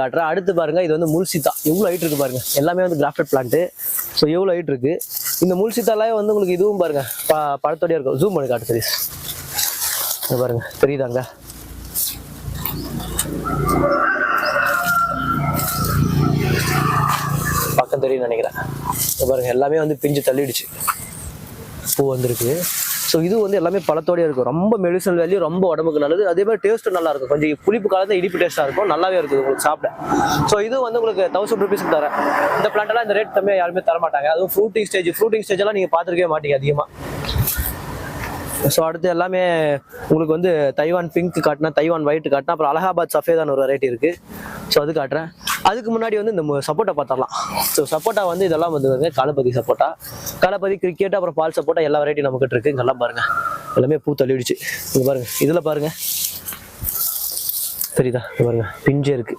காட்டுறேன் அடுத்து பாருங்க இது வந்து முல்சித்தா. எவ்வளோ ஹைட் இருக்கு பாருங்க. எல்லாமே வந்து கிராஃப்டட் பிளான்ட்டு ஸோ எவ்வளோ ஹைட் இருக்கு. இந்த முல்சித்தாலே வந்து உங்களுக்கு இதுவும் பாருங்க. ப பழத்தோடய இருக்கும். ஜூம் பண்ணி காட்டு சரி பாருங்க. தெரியுதாங்க? பக்கம் தெரியும் நினைக்கிறேன். பாருங்க எல்லாமே வந்து பிஞ்சு தள்ளிடுச்சு. பூ வந்திருக்கு. ஸோ இது வந்து எல்லாமே பழத்தோடய இருக்கும். ரொம்ப மெடிசனல் வேல்யூ ரொம்ப உடம்புக்கு நல்லது. அதே மாதிரி டேஸ்ட்டும் நல்லா இருக்கும். கொஞ்சம் புளிப்பு காலத்தில் இடிப்பு டேஸ்ட்டாக இருக்கும். நல்லாவே இருக்குது உங்களுக்கு சாப்பிட. ஸோ இது வந்து உங்களுக்கு தௌசண்ட் ருபீஸ்க்கு தரேன். இந்த பிளான்ட்லாம் இந்த ரேட் கம்மியாக யாருமே தர மாட்டாங்க அதுவும் ஃப்ரூட்டிங் ஸ்டேஜ் ஃப்ரூட்டிங் ஸ்டேஜ் நீங்கள் பார்த்துருக்கவே மாட்டீங்க அதிகமாக ஸோ அடுத்து எல்லாமே உங்களுக்கு வந்து தைவான் பிங்க் காட்டினா தைவான் ஒயிட் காட்டினா அப்புறம் அலகாபாத் சஃபேதான் ஒரு வெரைட்டி இருக்குது ஸோ அது காட்டுறேன். அதுக்கு முன்னாடி வந்து இந்த சப்போட்டா பார்த்துடலாம். ஸோ சப்போட்டா வந்து இதெல்லாம் வந்து காலப்பதி சப்போட்டா. காலப்பதி கிரிக்கெட் அப்புறம் பால் சப்போட்டா எல்லா வெரைட்டி நம்மகிட்ட இருக்கு. இங்கெல்லாம் பாருங்க. எல்லாமே பூ தள்ளிடுச்சு. இங்கே பாருங்க. இதுல பாருங்க. தெரியுதா? பாருங்க. பிஞ்சே இருக்கு.